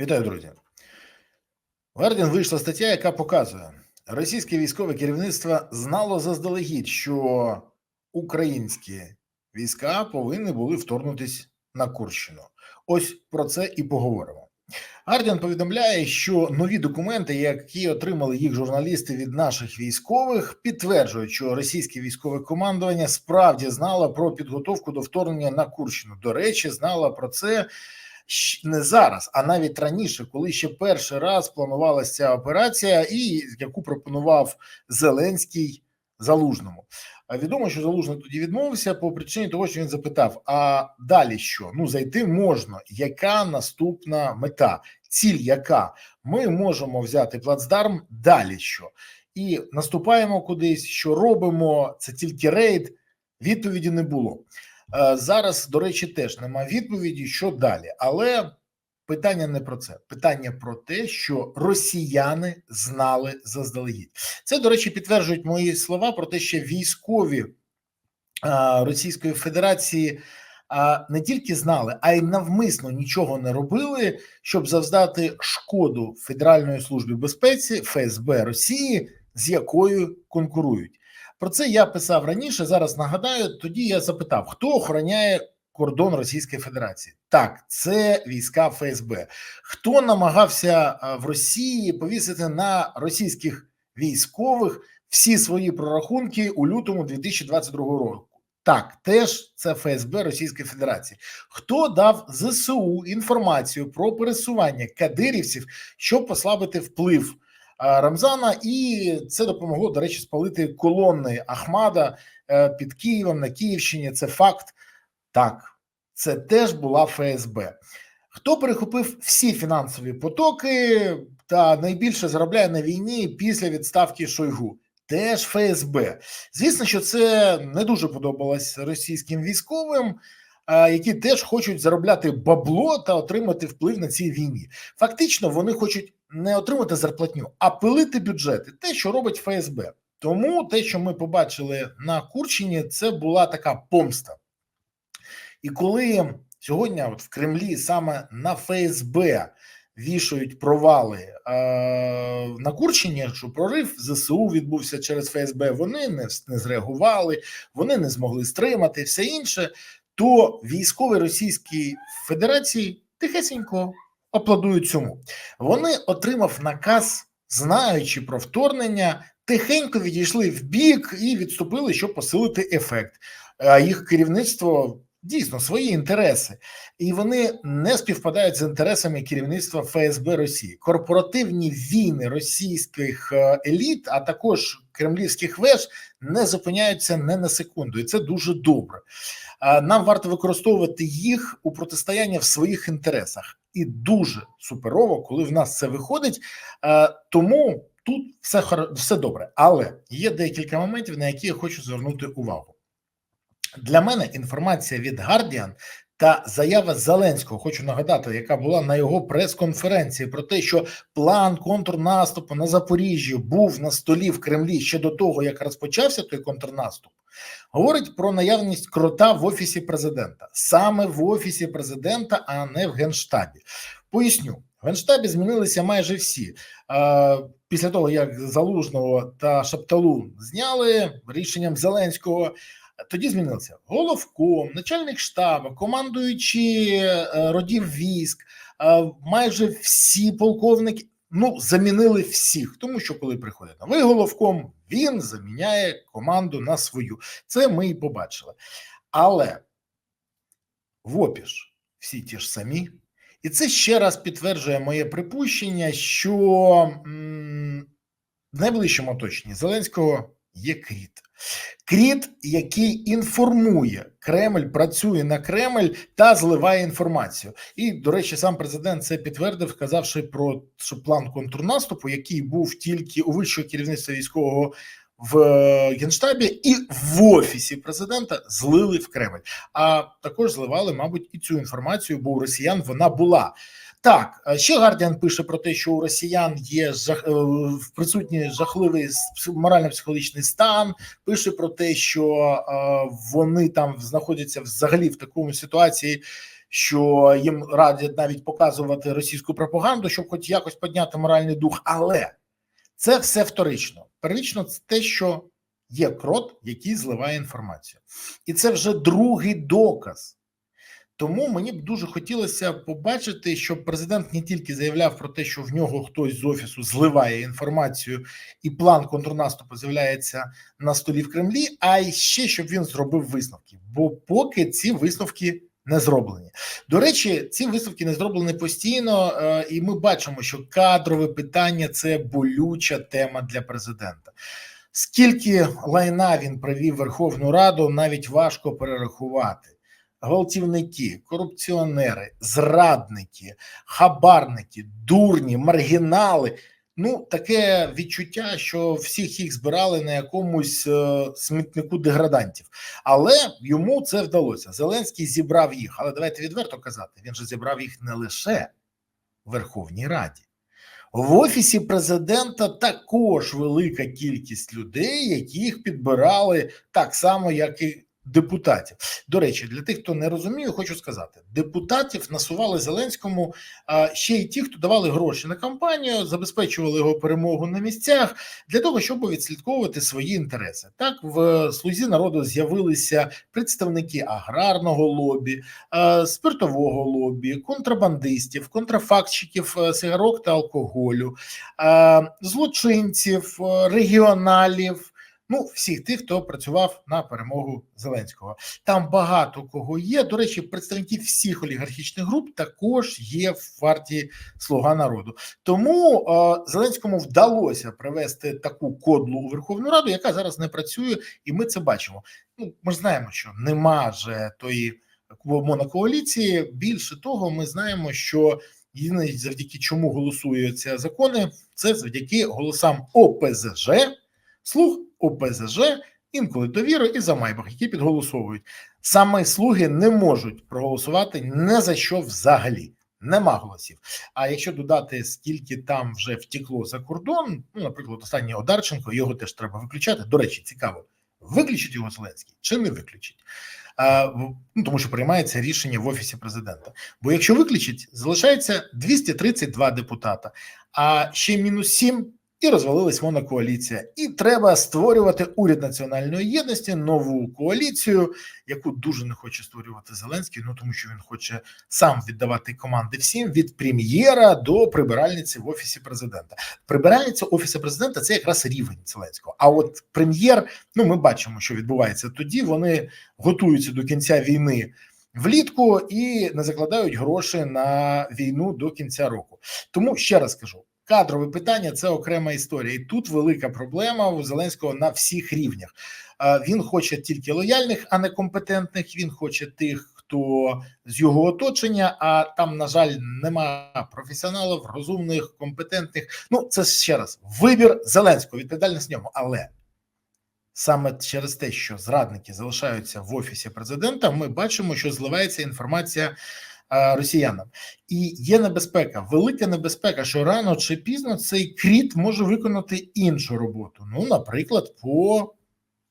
Вітаю, друзі. Guardian вийшла стаття, яка показує, російське військове керівництво знало заздалегідь, що українські війська повинні були вторгнутись на Курщину. Ось про це і поговоримо. Гардіан повідомляє, що нові документи, які отримали їх журналісти від наших військових, підтверджують, що російське військове командування справді знало про підготовку до вторгнення на Курщину. До речі, знало про це не зараз, а навіть раніше, коли ще перший раз планувалася ця операція, і яку пропонував Зеленський Залужному. Відомо, що Залужний тоді відмовився по причині того, що він запитав: а далі що? Ну зайти можна. Яка наступна мета? Ціль яка? Ми можемо взяти плацдарм. Далі що? І наступаємо кудись, що робимо? Це тільки рейд. Відповіді не було. Е, Зараз, до речі, теж немає відповіді, що далі. Але питання не про це. Питання про те, що росіяни знали заздалегідь. Це, до речі, підтверджують мої слова про те, що військові Російської Федерації а, не тільки знали, а й навмисно нічого не робили, щоб завдати шкоду Федеральної службі безпеці ФСБ Росії, з якою конкурують. Про це я писав раніше. Зараз нагадаю. Тоді я запитав, хто охороняє кордон Російської Федерації. Так, це війська ФСБ. Хто намагався в Росії повісити на російських військових всі свої прорахунки у лютому 2022 року? Так, теж це ФСБ Російської Федерації. Хто дав ЗСУ інформацію про пересування кадирівців, щоб послабити вплив Рамзана, і це допомогло, до речі, спалити колони Ахмада е, під Києвом на Київщині. Це факт. Так, це теж була ФСБ. Хто перехопив всі фінансові потоки та найбільше заробляє на війні після відставки Шойгу? Теж ФСБ. Звісно, що це не дуже подобалось російським військовим, які теж хочуть заробляти бабло та отримати вплив на цій війні. Фактично, вони хочуть не отримати зарплатню, а пилити бюджети, те, що робить ФСБ. Тому те, що ми побачили на Курчині, це була така помста. І коли сьогодні, от в Кремлі, саме на ФСБ вішають провали е, на Курчині, що прорив ЗСУ відбувся через ФСБ, вони не, не зреагували, вони не змогли стримати все інше, то військові Російської Федерації тихесенько аплодують цьому. Вони отримав наказ, знаючи про вторгнення, тихенько відійшли в бік і відступили, щоб посилити ефект. А їх керівництво дійсно свої інтереси, і вони не співпадають з інтересами керівництва ФСБ Росії. Корпоративні війни російських е, еліт, а також кремлівських веж, не зупиняються не на секунду, і це дуже добре. Нам варто використовувати їх у протистоянні в своїх інтересах, і дуже суперово, коли в нас це виходить. Тому тут все все добре, але є декілька моментів, на які я хочу звернути увагу. Для мене інформація від Guardian та заява Зеленського, хочу нагадати, яка була на його прес-конференції про те, що план контрнаступу на Запоріжжі був на столі в Кремлі ще до того, як розпочався той контрнаступ, говорить про наявність крота в офісі президента, саме в офісі президента, а не в генштабі. Поясню. В генштабі змінилися майже всі. Після того, як Залужного та Шапталу зняли рішенням Зеленського, тоді змінилося головком, начальник штабу, командуючі е, родів військ, е, майже всі полковники. Ну, замінили всіх, тому що коли приходить новий головком, він заміняє команду на свою. Це ми і побачили. Але в опіш всі ті ж самі, і це ще раз підтверджує моє припущення, що в найближчому оточенні Зеленського є кріт. Кріт, який інформує Кремль, працює на Кремль та зливає інформацію. І, до речі, сам президент це підтвердив, сказавши про план контрнаступу, який був тільки у вищого керівництва військового в е, генштабі і в офісі президента злили в Кремль. А також зливали, мабуть, і цю інформацію, бо у росіян вона була. Так, ще Гардіан пише про те, що у росіян є жах, е, присутній жахливий морально-психологічний стан. Пише про те, що е, вони там знаходяться взагалі в такому ситуації, що їм радять навіть показувати російську пропаганду, щоб хоч якось підняти моральний дух. Але це все вторично. Первично, це те, що є крот, який зливає інформацію, і це вже другий доказ. Тому мені б дуже хотілося побачити, щоб президент не тільки заявляв про те, що в нього хтось з офісу зливає інформацію, і план контрнаступу з'являється на столі в Кремлі, а й ще щоб він зробив висновки. Бо поки ці висновки не зроблені. До речі, ці висновки не зроблені постійно, е, і ми бачимо, що кадрове питання це болюча тема для президента. Скільки лайна він привів Верховну Раду, навіть важко перерахувати. Гвалтівники, корупціонери, зрадники, хабарники, дурні, маргінали. Ну, таке відчуття, що всіх їх збирали на якомусь е, смітнику деградантів, але йому це вдалося. Зеленський зібрав їх. Але давайте відверто казати: він же зібрав їх не лише в Верховній Раді. В офісі президента також велика кількість людей, яких підбирали так само, як і депутатів. До речі, для тих, хто не розуміє, хочу сказати: депутатів насували Зеленському ще й ті, хто давали гроші на кампанію, забезпечували його перемогу на місцях для того, щоб відслідковувати свої інтереси. Так в слузі народу з'явилися представники аграрного лобі, спиртового лобі, контрабандистів, контрафактщиків а, сигарок та алкоголю, злочинців, а, регіоналів. Ну, всіх тих, хто працював на перемогу Зеленського. Там багато кого є. До речі, представників всіх олігархічних груп також є в партії Слуга народу. Тому е, Зеленському вдалося привести таку кодлу у Верховну Раду, яка зараз не працює, і ми це бачимо. Ну, ми ж знаємо, що нема же тої монокоаліції. Більше того, ми знаємо, що єдине завдяки чому голосуються закони, це завдяки голосам ОПЗЖ, слуг. ОПЗЖ, інколи довіру і за майбах, які підголосовують. Саме слуги не можуть проголосувати не за що взагалі. Нема голосів. А якщо додати, скільки там вже втекло за кордон, ну, наприклад, останній Одарченко, його теж треба виключати. До речі, цікаво, виключить його Зеленський чи не виключить? А, ну, Тому що приймається рішення в офісі президента. Бо якщо виключить, залишається 232 депутата, а ще мінус 7 і розвалилась монокоаліція. І треба створювати уряд національної єдності, нову коаліцію, яку дуже не хоче створювати Зеленський. Ну тому що він хоче сам віддавати команди всім від прем'єра до прибиральниці в офісі президента. Прибиральниця офісу президента це якраз рівень Зеленського. А от прем'єр, ну ми бачимо, що відбувається тоді. Вони готуються до кінця війни. Влітку і не закладають гроші на війну до кінця року. Тому ще раз кажу: Кадрове питання це окрема історія, і тут велика проблема у Зеленського на всіх рівнях. Він хоче тільки лояльних, а не компетентних. Він хоче тих, хто з його оточення. А там, на жаль, нема професіоналів, розумних, компетентних. Ну це ще раз вибір Зеленського, відповідальність ньому. Але саме через те, що зрадники залишаються в офісі президента, ми бачимо, що зливається інформація росіянам, і є небезпека, велика небезпека, що рано чи пізно цей кріт може виконати іншу роботу. Ну, наприклад, по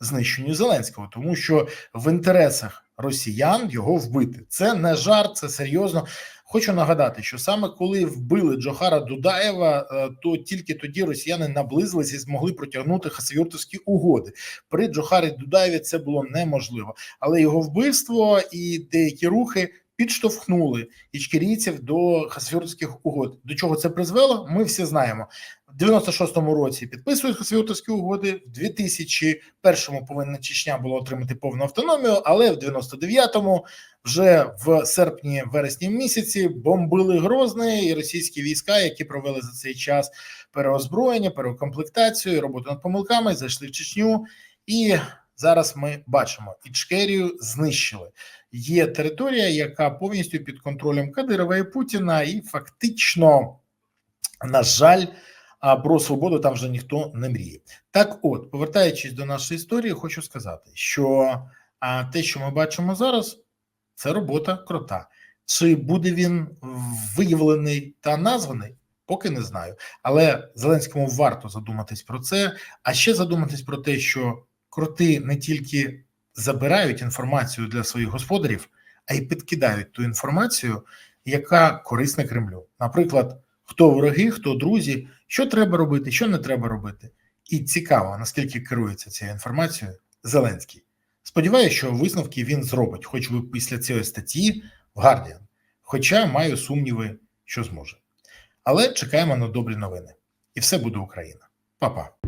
знищенню Зеленського, тому що в інтересах росіян його вбити. Це не жарт, це серйозно. Хочу нагадати, що саме коли вбили Джохара Дудаєва, е, то тільки тоді росіяни наблизилися і змогли протягнути хасавюртовські угоди. При Джохарі Дудаєві це було неможливо, але його вбивство і деякі рухи підштовхнули ічкерійців до хасфюртських угод. До чого це призвело? Ми всі знаємо. В 96-му році підписують хасфюртовські угоди. В 2001-му повинна Чечня була отримати повну автономію, але в 99-му, вже в серпні-вересні місяці, бомбили Грозний і російські війська, які провели за цей час переозброєння, переукомплектацію, роботу над помилками, зайшли в Чечню і. Зараз ми бачимо, Ічкерію знищили. Є територія, яка повністю під контролем Кадирова і Путіна, і фактично, на жаль, про свободу там вже ніхто не мріє. Так, от, повертаючись до нашої історії, хочу сказати, що те, що ми бачимо зараз, це робота крота. Чи буде він виявлений та названий? Поки не знаю. Але Зеленському варто задуматись про це, а ще задуматись про те, що кроти не тільки забирають інформацію для своїх господарів, а й підкидають ту інформацію, яка корисна Кремлю. Наприклад, хто вороги, хто друзі, що треба робити, що не треба робити. І цікаво, наскільки керується цією інформацією Зеленський. Сподіваюся, що висновки він зробить, хоч би після цієї статті в Guardian. Хоча маю сумніви, що зможе. Але чекаємо на добрі новини. І все буде Україна. Па-па.